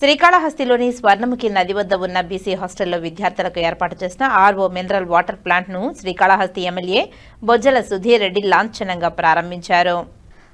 శ్రీకాళహస్తిలోని స్వర్ణముఖి నది వద్ద ఉన్న బీసీ హాస్టల్లో విద్యార్థులకు ఏర్పాటు చేసిన ఆర్ఓ మినరల్ వాటర్ ప్లాంట్ను శ్రీకాళహస్తి ఎమ్మెల్యే బొజ్జల సుధీర్ రెడ్డి లాంఛనంగా ప్రారంభించారు.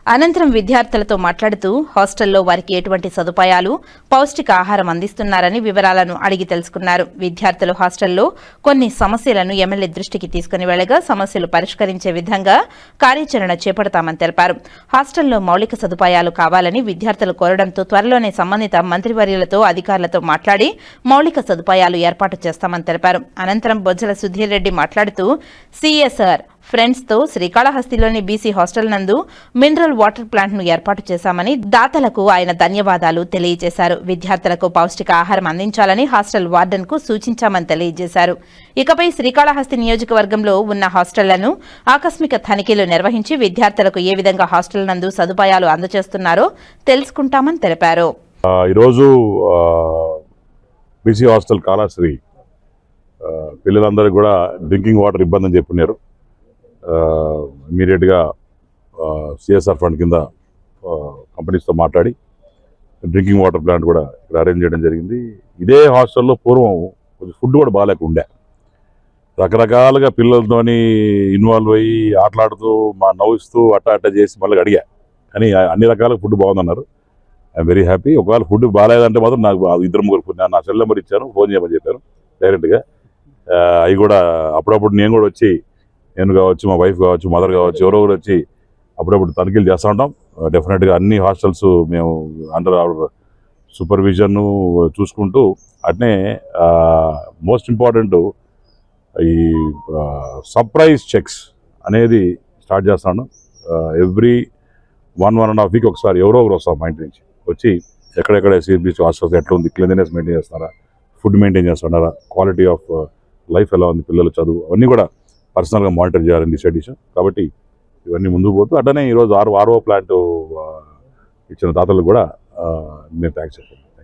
అనంతరం విద్యార్థులతో మాట్లాడుతూ హాస్టల్లో వారికి ఎటువంటి సదుపాయాలు పౌష్టిక ఆహారం అందిస్తున్నారని వివరాలను అడిగి తెలుసుకున్నారు. విద్యార్థులు హాస్టల్లో కొన్ని సమస్యలను ఎమ్మెల్యే దృష్టికి తీసుకుని వెళ్ళగా సమస్యలు పరిష్కరించే విధంగా కార్యాచరణ చేపడతామని తెలిపారు. హాస్టల్లో మౌలిక సదుపాయాలు కావాలని విద్యార్థులు కోరడంతో త్వరలోనే సంబంధిత మంత్రివర్యులతో అధికారులతో మాట్లాడి మౌలిక సదుపాయాలు ఏర్పాటు చేస్తామని తెలిపారు. అనంతరం బొజ్జల సుధీర్ రెడ్డి మాట్లాడుతూ సీఎస్ఆర్ ఫ్రెండ్స్తో శ్రీకాళహస్తిలోని బీసీ హాస్టల్ నందు మినరల్ వాటర్ ప్లాంట్ను ఏర్పాటు చేశామని దాతలకు ఆయన ధన్యవాదాలు తెలియజేశారు. విద్యార్థులకు పౌష్టిక ఆహారం అందించాలని హాస్టల్ వార్డెన్కు సూచించామని తెలియజేశారు. ఇకపై శ్రీకాళహస్తి నియోజకవర్గంలో ఉన్న హాస్టళ్ళను ఆకస్మిక తనిఖీలు నిర్వహించి విద్యార్థులకు ఏ విధంగా హాస్టల్ నందు సదుపాయాలు అందజేస్తున్నారో తెలుసుకుంటామని తెలిపారు. ఈరోజు బీసీ హాస్టల్ కాళాశ్రీ పిల్లలందరూ కూడా డ్రింకింగ్ వాటర్ ఇబ్బంది అని చెప్పినారు. ఇమీడియట్గా సిఎస్ఆర్ ఫండ్ కింద కంపెనీస్తో మాట్లాడి డ్రింకింగ్ వాటర్ ప్లాంట్ కూడా ఇక్కడ అరేంజ్ చేయడం జరిగింది. ఇదే హాస్టల్లో పూర్వం కొంచెం ఫుడ్ కూడా బాగాలేక ఉండే రకరకాలుగా పిల్లలతోని ఇన్వాల్వ్ అయ్యి ఆటలాడుతూ మా నవ్విస్తూ అట్ట అట్ట చేసి మళ్ళీ అడిగా. కానీ అన్ని రకాల ఫుడ్ బాగుందన్నారు. I'm very happy. ఒకవేళ ఫుడ్ బాగాలేదంటే మాత్రం నాకు ఇద్దరు ముగ్గురు నా సెల్ నెంబర్ ఇచ్చాను ఫోన్ చేయమని చెప్పారు డైరెక్ట్గా. అవి కూడా అప్పుడప్పుడు నేను కూడా వచ్చి నేను కావచ్చు మా వైఫ్ కావచ్చు మదర్ కావచ్చు ఎవరో ఒకరు వచ్చి అప్పుడప్పుడు తనిఖీలు చేస్తూ ఉంటాం. డెఫినెట్గా అన్ని హాస్టల్స్ మేము అండర్ అవర్ సూపర్విజన్ చూసుకుంటూ అట్నే మోస్ట్ ఇంపార్టెంట్ ఈ సర్ప్రైజ్ చెక్స్ అనేది స్టార్ట్ చేస్తాను every one one and half week ఒకసారి ఎవరో ఒకరు వస్తారు మా ఇంటి నుంచి. వచ్చి ఎక్కడెక్కడ సిబిసి హాస్టల్స్ ఎట్లా ఉంది క్లీన్లీనెస్ మెయింటైన్ చేస్తున్నారా ఫుడ్ మెయింటైన్ చేస్తున్నారా క్వాలిటీ ఆఫ్ లైఫ్ ఎలా ఉంది పిల్లల చదువు అవన్నీ కూడా పర్సనల్గా మానిటర్ చేయాలని డిసైడ్ చేశాం. కాబట్టి ఇవన్నీ ముందుకు పోతూ అట్లనే ఈరోజు ఆరు ఆర్ఓ ప్లాంట్ ఇచ్చిన దాతలు కూడా నేను థ్యాంక్స్ చెప్పాను.